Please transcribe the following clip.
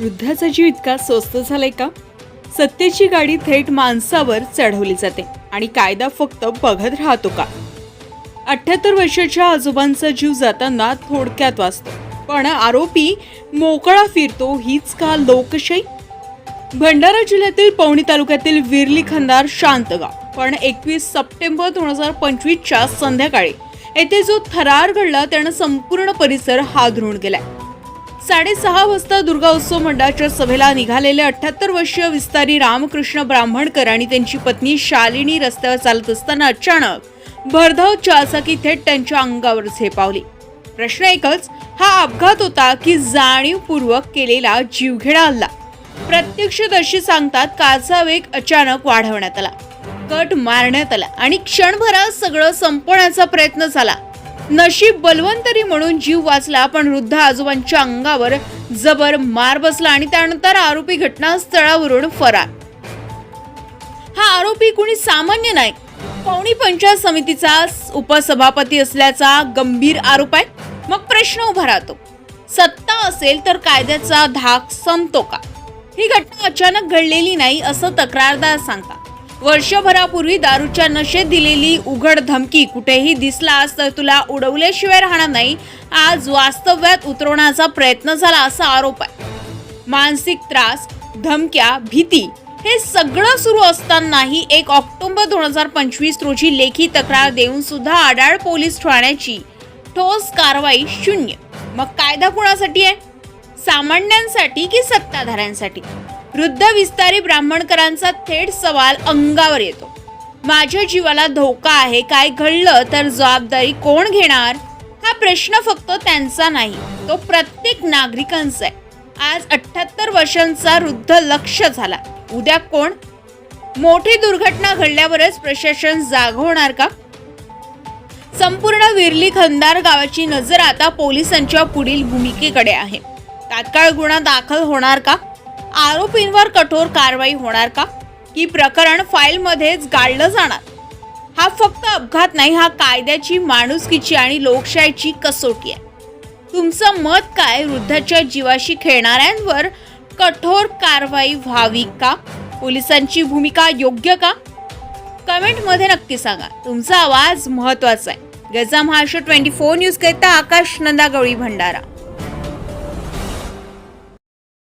वृद्धाचा जीव इतका स्वस्त झालाय का? सत्तेची गाडी थेट माणसावर चढवली जाते आणि कायदा फक्त बघत राहतो का? अठ्याहत्तर वर्षाच्या आजोबांचा जीव जाताना थोडक्यात वाचतो. पण आरोपी मोकळा फिरतो हीच का लोकशाही? भंडारा जिल्ह्यातील पवनी तालुक्यातील विरली खंदार शांतगाव पण एकवीस सप्टेंबर दोन हजार पंचवीसच्या संध्याकाळी येथे जो थरार घडला त्यानं संपूर्ण परिसर हादरून गेलाय. साडेसहा वाजता दुर्गा उत्सव मंडळाच्या सभेला निघालेले अठ्याहत्तर वर्षीय विस्तारी रामकृष्ण ब्राह्मणकर आणि त्यांची पत्नी शालिनी रस्त्यावर चालत असताना अचानक भरधाव चाचाकी थेट त्यांच्या अंगावर झेपावली प्रश्न एकच हा अपघात होता की जाणीवपूर्वक केलेला जीवघेणा हल्ला? प्रत्यक्षदर्शी सांगतात कारचा वेग अचानक वाढवण्यात आला. कट मारण्यात आला आणि क्षणभरात सगळं संपवण्याचा प्रयत्न झाला. नशीब बलवंतरी म्हणून जीव वाचला पण वृद्ध आजोबांच्या अंगावर जबर मार बसला आणि त्यानंतर आरोपी घटनास्थळावरून फरार. हा आरोपी कुणी सामान्य नाही. पावणी पंचायत समितीचा उपसभापती असल्याचा गंभीर आरोप आहे. मग प्रश्न उभा राहतो. सत्ता असेल तर कायद्याचा धाक संपतो का? ही घटना अचानक घडलेली नाही असं तक्रारदार सांगतात. वर्षभरापूर्वी दारूच्या नशेत दिलेली उघड धमकी कुठेही दिसलास तर तुला उडवल्याशिवाय राहणार नाही. आज वास्तव्यात उतरवण्याचा प्रयत्न झाला असा आरोप आहे. मानसिक त्रास धमक्या भीती हे सगळं सुरू असतानाही एक ऑक्टोबर दोन हजार पंचवीस रोजी लेखी तक्रार देऊन सुद्धा आडाळ पोलीस ठाण्याची ठोस कारवाई शून्य. मग कायदा कुणासाठी आहे? सामान्यांसाठी की सत्ताधाऱ्यांसाठी? वृद्ध विस्तारी ब्राह्मणकरांचा थेट सवाल अंगावर येतो. माझ्या जीवाला धोका आहे काय घडलं तर जबाबदारी कोण घेणार? हा प्रश्न फक्त त्यांचा नाही तो प्रत्येक नागरिकांचा आहे. आज अठ्याहत्तर वर्षांचा वृद्ध लक्ष झाला. उद्या कोण? मोठी दुर्घटना घडल्यावरच प्रशासन जाग होणार का? संपूर्ण विरली खंदार गावाची नजर आता पोलिसांच्या पुढील भूमिकेकडे आहे. तात्काळ गुन्हा दाखल होणार का? आरोपींवर कठोर कारवाई होणार का? की प्रकरण फाईलमध्येच गाळलं जाणार. हा फक्त अपघात नाही हा कायद्याची माणुसकीची आणि लोकशाहीची कसोटी आहे. तुमचं मत काय? वृद्धाच्या जीवाशी खेळणाऱ्यांवर कठोर कारवाई व्हावी का? पोलिसांची भूमिका योग्य का? कमेंटमध्ये नक्की सांगा. तुमचा आवाज महत्त्वाचा आहे. गजा महाराष्ट्र ट्वेंटी फोर न्यूज करता आकाश नंदा गवळी भंडारा.